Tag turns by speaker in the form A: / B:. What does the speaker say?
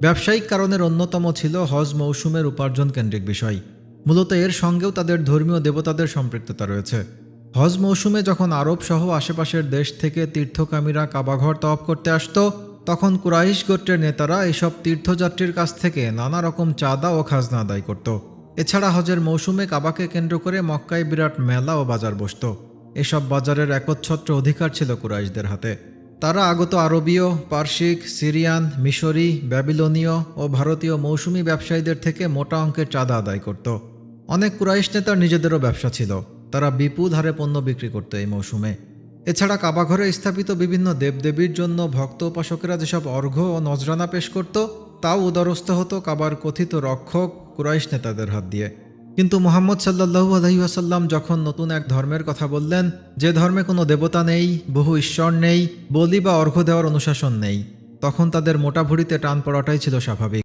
A: ব্যবসায়িক কারণের অন্যতম ছিল হজ মৌসুমের উপার্জন কেন্দ্রিক বিষয়। মূলত এর সঙ্গেও তাদের ধর্মীয় দেবতাদের সম্পৃক্ততা রয়েছে। হজ মৌসুমে যখন আরব সহ আশেপাশের দেশ থেকে তীর্থকামীরা কাবাঘর তওয়াব করতে আসত, তখন কুরাইশ গোত্রের নেতারা এসব তীর্থযাত্রীর কাছ থেকে নানা রকম চাঁদা ও খাজনা আদায় করত। এছাড়া হজের মৌসুমে কাবাকে কেন্দ্র করে মক্কায় বিরাট মেলা ও বাজার বসত। এসব বাজারের একচ্ছত্র অধিকার ছিল কুরাইশদের হাতে। তারা আগত আরবীয় পার্শ্বিক সিরিয়ান, মিশরি, ব্যাবিলনীয় ও ভারতীয় মৌসুমী ব্যবসায়ীদের থেকে মোটা অঙ্কের চাঁদা আদায় করত। অনেক কুরাইশ নেতার নিজেদেরও ব্যবসা ছিল। তারা বিপুল হারে পণ্য বিক্রি করত এই মৌসুমে। এছাড়া কাবাঘরে স্থাপিত বিভিন্ন দেবদেবীর জন্য ভক্ত উপাসকেরা যেসব অর্ঘ্য ও নজরানা পেশ করত, তাও উদারস্থ হতো কাবার কথিত রক্ষক কুরাইশ নেতাদের হাত দিয়ে। কিন্তু মোহাম্মদ সাল্লাহু আলহিহাসাল্লাম যখন নতুন এক ধর্মের কথা বললেন, যে ধর্মে কোনো দেবতা নেই, বহু ঈশ্বর নেই, বলি বা অর্ঘ্য দেওয়ার অনুশাসন নেই, তখন তাদের মোটা ভুড়িতে টান পড়াটাই ছিল স্বাভাবিক।